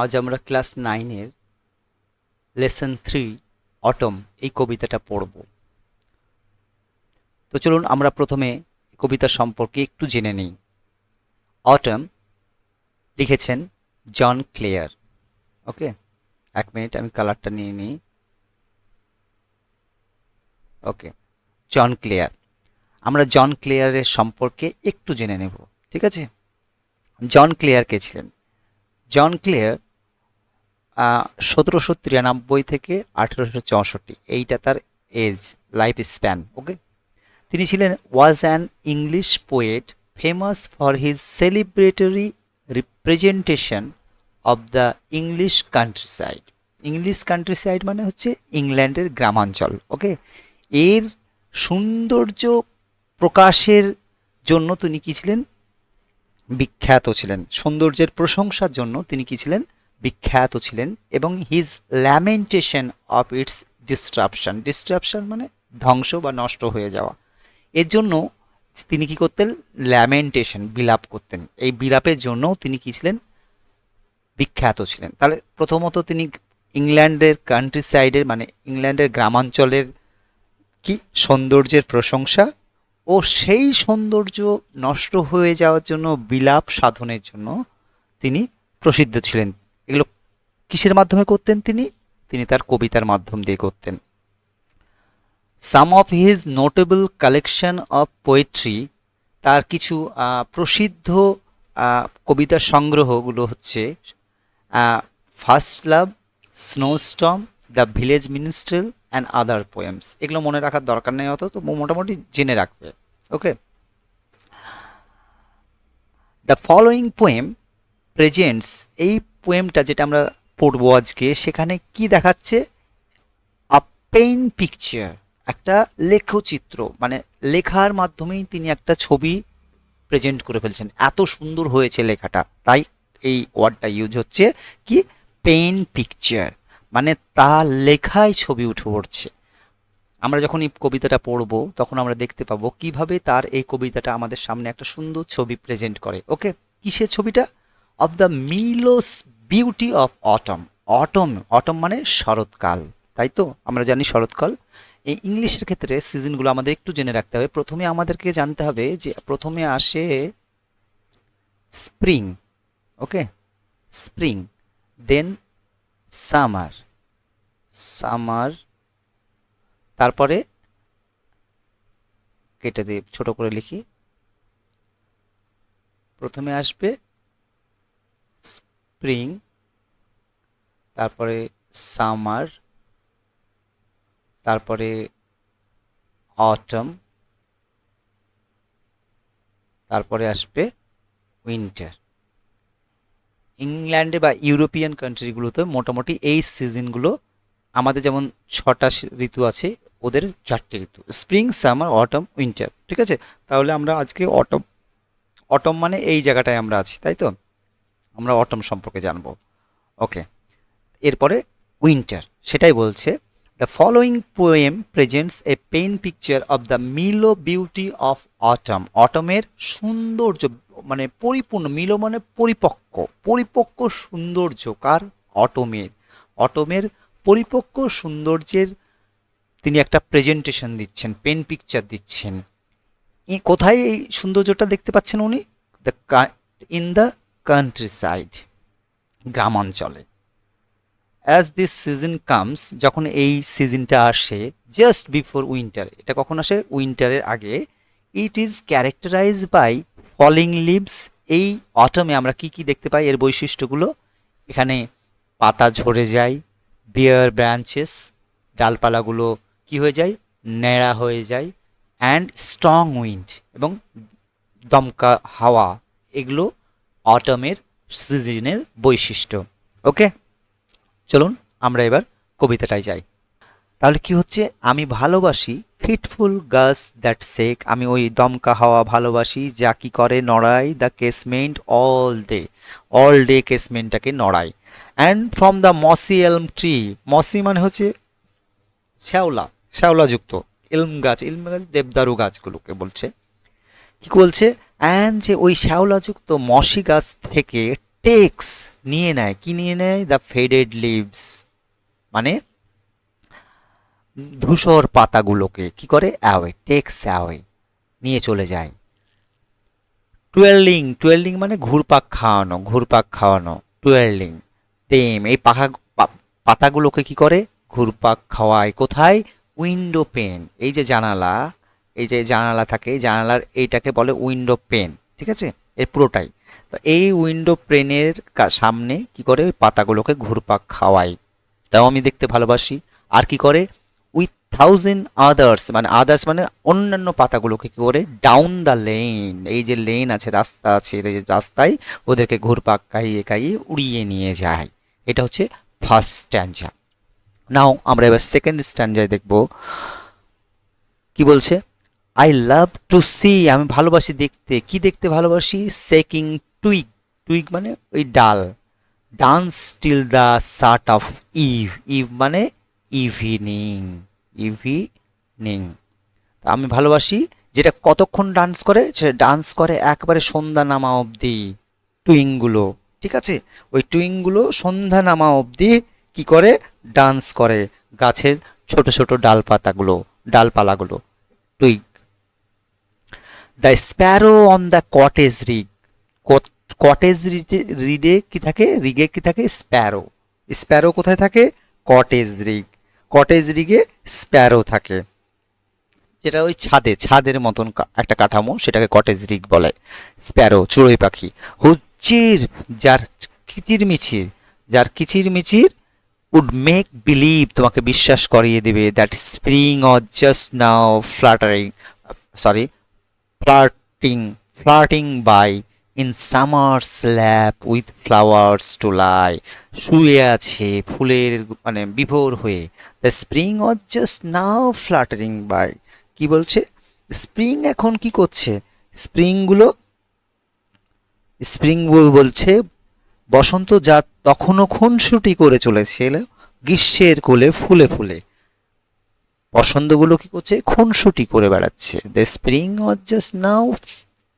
আজ আমরা ক্লাস নাইনের লেসন থ্রি, অটম, এই কবিতাটা পড়ব। তো চলুন আমরা প্রথমে কবিতা সম্পর্কে একটু জেনে নিই। অটম লিখেছেন জন ক্লেয়ার। ওকে? এক মিনিট, আমি কালারটা নিয়ে নিই। Okay, John Clare. আমরা জন ক্লেয়ারের সম্পর্কে একটু জেনে নেব, ঠিক আছে? জন ক্লেয়ার কে ছিলেন? জন ক্লেয়ার সতেরোশো তিরানব্বই থেকে আঠেরোশো চৌষট্টি। এইটা তার এজ লাইফ স্প্যান ওকে তিনি ছিলেন was an English poet famous for his celebratory representation of the English countryside English countryside মানে হচ্ছে ইংল্যান্ডের গ্রামাঞ্চল ওকে এর সৌন্দর্য প্রকাশের জন্য তিনি কি ছিলেন? বিখ্যাত ছিলেন। সৌন্দর্যের প্রশংসার জন্য তিনি কি ছিলেন? বিখ্যাত ছিলেন এবং his lamentation of its destruction destruction মানে ধ্বংস বা নষ্ট হয়ে যাওয়া। এর জন্য তিনি কি করতেন? ল্যামেন্টেশন বিলাপ করতেন। এই বিলাপের জন্যও তিনি কি ছিলেন? বিখ্যাত ছিলেন। তাহলে প্রথমত তিনি ইংল্যান্ডের কান্ট্রি সাইডের মানে ইংল্যান্ডের গ্রামাঞ্চলের কি সৌন্দর্যের প্রশংসা ও সেই সৌন্দর্য নষ্ট হয়ে যাওয়ার জন্য বিলাপ সাধনের জন্য তিনি প্রসিদ্ধ ছিলেন। এগুলো কিসের মাধ্যমে করতেন তিনি? তিনি তার কবিতার মাধ্যম দিয়ে করতেন। Some of his notable collection of poetry তার কিছু প্রসিদ্ধ কবিতা সংগ্রহগুলো হচ্ছে first love snowstorm the village minstrel and other poems এগুলো মনে রাখার দরকার নেই অত তো মোটামুটি জেনে রাখবে। Okay the following poem presents এই পোয়েমটা যেটা আমরা পড়ব আজকে, সেখানে কি দেখাচ্ছে? আ পেইন পিকচার একটা লেখচিত্র মানে লেখার মাধ্যমেই তিনি একটা ছবি প্রেজেন্ট করে ফেলছেন। এত সুন্দর হয়েছে লেখাটা। তাই এই ওয়ার্ডটা ইউজ হচ্ছে কি? পেইন পিকচার মানে তার লেখায় ছবি উঠে পড়ছে। আমরা যখন এই কবিতাটা পড়ব, তখন আমরা দেখতে পাবো কীভাবে তার এই কবিতাটা আমাদের সামনে একটা সুন্দর ছবি প্রেজেন্ট করে। ওকে কিসের ছবিটা? Of the mellows beauty of autumn autumn autumn মানে শরৎকাল, তাই তো? আমরা জানি শরৎকাল। এই ইংলিশের ক্ষেত্রে সিজনগুলো আমাদের একটু জেনে রাখতে হবে। প্রথমে আমাদেরকে জানতে হবে যে প্রথমে আসে spring okay spring then summer summer তারপরে কেটে দিয়ে ছোট করে লিখি। প্রথমে আসবে স্প্রিং, তারপরে সামার, তারপরে অটম, তারপরে আসবে উইন্টার। ইংল্যান্ডে বা ইউরোপিয়ান কান্ট্রিগুলোতে মোটামুটি এই সিজনগুলো আমাদের যেমন ছটা ঋতু আছে, ওদের চারটে ঋতু, স্প্রিং, সামার, অটম, উইন্টার, ঠিক আছে? তাহলে আমরা আজকে অটম অটম মানে এই জায়গাটায় আমরা আছি, তাই তো? আমরা অটম সম্পর্কে জানব। ওকে এরপরে উইন্টার, সেটাই বলছে the following poem presents a pain picture of the mellow beauty of autumn অটমের সৌন্দর্য মানে পরিপূর্ণ মিলো মানে পরিপক্ক পরিপক্ক সৌন্দর্য, কার? অটমের অটমের পরিপক্ক সৌন্দর্যের তিনি একটা প্রেজেন্টেশন দিচ্ছেন পেন পিকচার দিচ্ছেন। কোথায় এই সৌন্দর্যটা দেখতে পাচ্ছেন উনি? The in the countryside গ্রামাঞ্চলে। অ্যাজ দিস সিজন কামস যখন এই সিজনটা আসে জাস্ট বিফোর উইন্টার এটা কখন আসে? উইন্টারের আগে it is characterize by falling leaves এই অটমে আমরা কি কি দেখতে পাই? এর বৈশিষ্ট্যগুলো, এখানে পাতা ঝরে যায় বিয়ার ব্রাঞ্চেস ডালপালাগুলো কি হয়ে যায়? ন্যাড়া হয়ে যায় অ্যান্ড স্ট্রং উইন্ড এবং দমকা হাওয়া, এগুলো অটমের সিজনের বৈশিষ্ট্য। ওকে? চলুন আমরা এবার কবিতাটায় যাই। তাহলে কি হচ্ছে? আমি ভালোবাসি ফিটফুল গাছ, দ্যাট সেক। আমি ওই দমকা হাওয়া ভালোবাসি, যা কি করে নড়াই the casement all day. All day কেসমেন্টটাকে নড়াই। And from the mossy elm tree, মসি মানে হচ্ছে শ্যাওলা, শ্যাওলাযুক্ত। এলম গাছ এলম গাছ দেবদারু গাছগুলোকে বলছে। কি বলছে? অ্যান্ড যে ওই শ্যাওলাযুক্ত মসি গাছ থেকে টেক্স নিয়ে নেয়। কি নিয়ে নেয়? দ্য ফেডেড লিভস মানে ধূসর পাতাগুলোকে কি করে? অ্যাওয়ে টেক্স অ্যাওয়ে নিয়ে চলে যায়। টুয়েলিং টুয়েলিং মানে ঘুরপাক খাওয়ানো ঘুরপাক খাওয়ানো টুয়েলিং তেম এই পাখা পাতাগুলোকে কি করে? ঘুরপাক খাওয়ায়। কোথায়? উইন্ডো পেন এই যে জানালা এই যে জানালা থাকে, এই জানালার এইটাকে বলে উইন্ডো পেন ঠিক আছে? এর পুরোটাই। তো এই উইন্ডো পেনের সামনে কি করে? ওই পাতাগুলোকে ঘুরপাক খাওয়ায়। তাও আমি দেখতে ভালোবাসি। আর কি করে? উইথ থাউজেন্ড আদার্স মানে আদার্স মানে অন্যান্য পাতাগুলোকে কি করে? ডাউন দ্য লেন এই যে লেন আছে, রাস্তা আছে, এই রাস্তায় ওদেরকে ঘুরপাক খাইয়ে খাইয়ে উড়িয়ে নিয়ে যায়। এটা হচ্ছে ফার্স্ট স্ট্যান্ডা নাও আমরা এবার সেকেন্ড স্ট্যান্ডায় দেখব। কি বলছে? আই লাভ টু সি আমি ভালোবাসি দেখতে। কি দেখতে ভালোবাসি? সেকিং টুইক টুইক মানে ওই ডাল। Dance till the start of eve eve মানে ইভিনিং ইভিনিং আমি ভালোবাসি যেটা কতক্ষণ ডান্স করে? সেটা ডান্স করে একবারে সন্ধ্যা নামা অবধি। টুইংগুলো ঠিক আছে? ওই টুইংগুলো সন্ধ্যা নামা অবধি কি করে? ডান্স করে গাছের ছোট ছোট ডালপাতাগুলো, ডালপালাগুলো। Twig the sparrow on the cottage rig cottage রিডে কি থাকে? রিগে কি থাকে? স্প্যারো স্প্যারো কোথায় থাকে? কটেজ রিগ কটেজ রিগে স্প্যারো থাকে। যেটা ওই ছাদে, ছাদের মতন একটা কাঠামো সেটাকে কটেজ রিগ বলে। স্প্যারো চড়ুই পাখি। হুচির যার কিচির মিচির, যার কিচির মিচির উড মেক বিলিভ তোমাকে বিশ্বাস করিয়ে দেবে that spring or just now flattering sorry flirting flirting by in summer slap with flowers to lie শুয়ে আছে ফুলের মানে বিভোর হয়ে। The spring or just now flattering by কি বলছে? স্প্রিং এখন কি করছে? স্প্রিংগুলো স্প্রিং বলছে, বসন্ত যা তখনও খুনসুটি করে চলেছিল গ্রীষ্মের কোলে ফুলে ফুলে। বসন্তগুলো কি করছে? খুনসুটি করে বেড়াচ্ছে। The spring was just now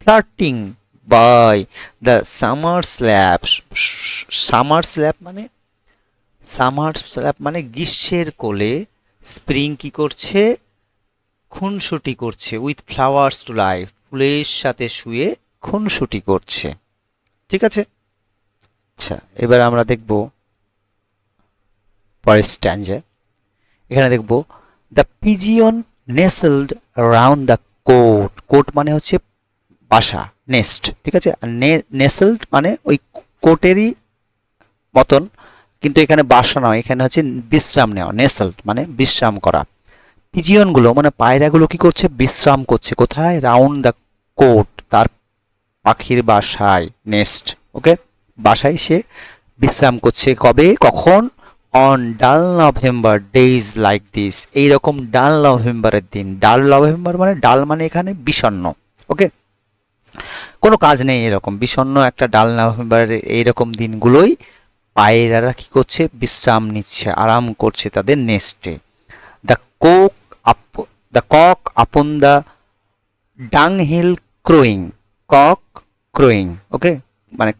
flirting by the summer slab summer slab মানে? সামার স্ল্যাব মানে গ্রীষ্মের কোলে স্প্রিং কি করছে? খুনসুটি করছে উইথ ফ্লাওয়ার্স টু লাইফ ফুলের সাথে শুয়ে খুনসুটি করছে। ঠিক আছে? আচ্ছা এবার আমরা দেখব পরের স্ট্যান্ডে। এখানে দেখব the pigeon nestled around the cote cote মানে হচ্ছে বাসা নেস্ট ঠিক আছে? নেসেলড মানে ওই কোটেরই মতন, কিন্তু এখানে বাসা নয়, এখানে হচ্ছে বিশ্রাম নেওয়া নেসেলড মানে বিশ্রাম করা। পিজিয়নগুলো মানে পায়রাগুলো কি করছে? বিশ্রাম করছে। কোথায়? রাউন্ড দ্য কোট তার পাখির বাসায় নেস্ট ওকে বাসায় সে বিশ্রাম করছে। কবে? কখন? অন ডাল নভেম্বর ডেইজ লাইক দিস এইরকম ডাল নভেম্বরের দিন। ডাল নভেম্বর মানে ডাল মানে এখানে বিষণ্ন ওকে কোনো কাজ নেই এরকম। বিষণ্ণ একটা ডাল নভেম্বরের এইরকম দিনগুলোই পায়রারা কি করছে? বিশ্রাম নিচ্ছে, আরাম করছে তাদের নেস্টে the cock up the cock upon the dunghill crowing cock crowing okay মানে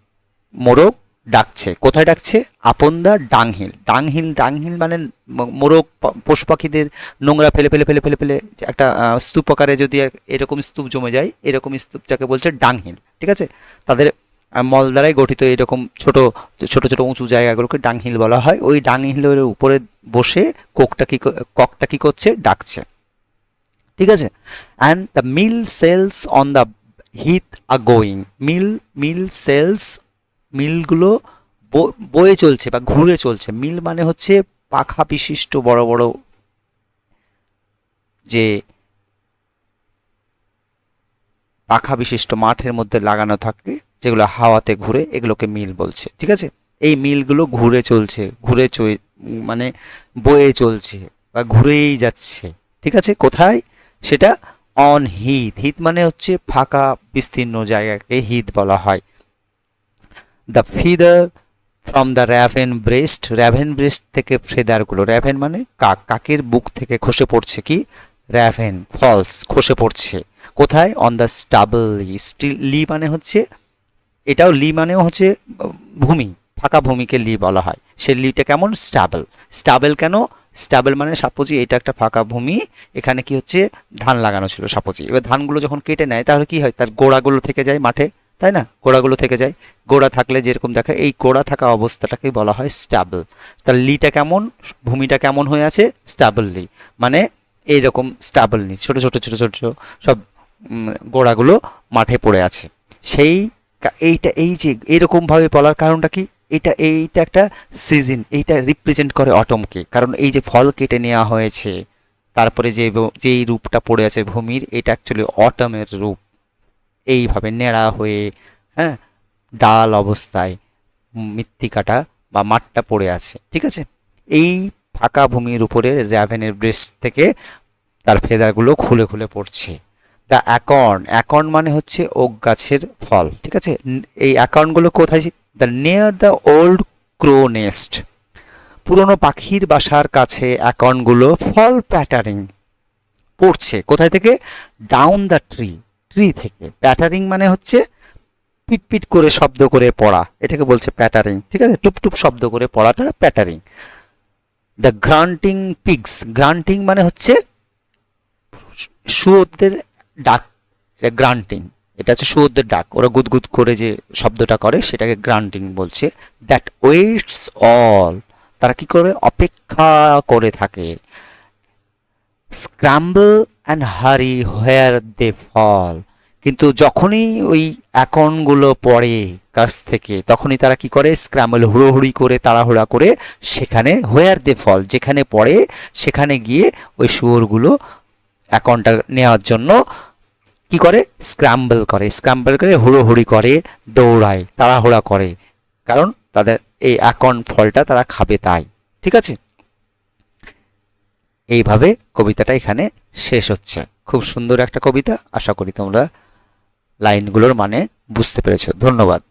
মোরগ ডাকছে। কোথায় ডাকছে? আপন দা ডাংহিল। ডাংহিল ডাংহিল মানে মোরগ পশু পাখিদের নোংরা ফেলে ফেলে ফেলে ফেলে ফেলে একটা স্তূপ আকারে যদি এরকম স্তূপ জমে যায়, এরকম স্তূপ যাকে বলছে ডাংহিল। ঠিক আছে? তাদের মল দ্বারাই গঠিত এরকম ছোট ছোট ছোট উঁচু জায়গাগুলোকে ডাংহিল বলা হয়। ওই ডাংহিলের উপরে বসে কোকটা কি ক- ককটা কি করছে? ডাকছে। ঠিক আছে? And the mill sails on the heath a going mill mill sails মিলগুলো বয়ে চলছে বা ঘুরে চলছে। মিল মানে হচ্ছে পাখা বিশিষ্ট বড় বড় যে পাখা বিশিষ্ট মাঠের মধ্যে লাগানো থাকে, যেগুলো হাওয়াতে ঘুরে এগুলোকে মিল বলছে। ঠিক আছে? এই মিলগুলো ঘুরে চলছে, ঘুরে মানে বয়ে চলছে বা ঘুরেই যাচ্ছে। ঠিক আছে? কোথায়? সেটা অন হিত হিত মানে হচ্ছে ফাঁকা, বিস্তীর্ণ জায়গাকে হিত বলা হয়। The feather from the raven breast raven breast থেকে ফেদারগুলো র্যাভেন মানে কাক কাকের বুক থেকে খসে পড়ছে কি? র্যাভেন ফলস খসে পড়ছে। কোথায়? অন দ্য স্টাবল স্টিল লি মানে হচ্ছে, এটাও লি মানেও হচ্ছে, ভূমি, ফাঁকা ভূমিকে লি বলা হয়। সে লিটা কেমন? স্টাবেল স্টাবেল কেন? স্টাবেল মানে সাপোজি, এটা একটা ফাঁকা ভূমি, এখানে কি হচ্ছে? ধান লাগানো ছিল সাপোজি। এবার ধানগুলো যখন কেটে নেয়, তাহলে কি হয়? তার গোড়াগুলো থেকে যায় মাঠে। তাই না? গোড়াগুলো থেকে যায়। গোড়া থাকলে যেরকম দেখা, এই গোড়া থাকা অবস্থাটাকে বলা হয় স্টাবল। তার লিটা কেমন? ভূমিটা কেমন হয়ে আছে? স্টাবল লি মানে এইরকম স্টাবল ছোট ছোট ছোট ছোট ছোট সব গোড়াগুলো মাঠে পড়ে আছে। সেই এইটা, এই যে এরকমভাবে বলার কারণটা কি? এটা, এইটা একটা সিজন, এইটা রিপ্রেজেন্ট করে অটমকে। কারণ এই যে ফল কেটে নেওয়া হয়েছে, তারপরে যে যেই রূপটা পড়ে আছে ভূমির, এটা অ্যাকচুয়ালি অটমের রূপ। এইভাবে নেড়া হয়ে হ্যাঁ ডাল অবস্থায় মৃত্তিকাটা বা মাঠটা পড়ে আছে, ঠিক আছে? এই ফাঁকা ভূমির উপরে র্যাভেনের ব্রেস্ট থেকে তার ফেদারগুলো খুলে খুলে পড়ছে। দ্য অ্যাকর্ন অ্যাকর্ন মানে হচ্ছে ওক গাছের ফল, ঠিক আছে? এই অ্যাকর্নগুলো কোথায় the near the old crow nest. পুরনো পাখির বাসার কাছে অ্যাকর্নগুলো ফল প্যাটারিং পড়ছে। কোথায় থেকে? Down the tree. ট্রি থেকে। প্যাটারিং মানে হচ্ছে পিট পিট করে শব্দ করে পড়া। এটাকে বলছে প্যাটারিং ঠিক আছে? টুপ টুপ শব্দ করে পড়াটা pattering the grunting pigs grunting মানে হচ্ছে শুয়োরদের ডাক, এটা গ্রান্টিং এটা হচ্ছে শুয়োরদের ডাক। ওরা গুদগুদ করে যে শব্দটা করে, সেটাকে গ্রান্টিং বলছে। দ্যাট ওয়েটস অল তারা কি করে? অপেক্ষা করে থাকে। স্ক্রাম্বল অ্যান্ড হারি হোয়ার দে ফল কিন্তু যখনই ওই অ্যাকাউন্টগুলো পড়ে কাছ থেকে, তখনই তারা কি করে? স্ক্র্যাম্বল হুড়োহুড়ি করে, তাড়াহুড়া করে সেখানে হোয়ার দে ফল যেখানে পড়ে সেখানে গিয়ে ওই শুয়োরগুলো অ্যাকাউন্টটা নেওয়ার জন্য কি করে? স্ক্রাম্বল করে স্ক্রাম্বল করে, হুড়োহুড়ি করে, দৌড়ায়, তাড়াহুড়া করে। কারণ তাদের এই অ্যাকাউন্ট ফলটা তারা খাবে তাই। ঠিক আছে? এইভাবে কবিতাটা এখানে শেষ হচ্ছে। খুব সুন্দর একটা কবিতা, আশা করি তোমরা লাইনগুলোর মানে বুঝতে পেরেছ। ধন্যবাদ।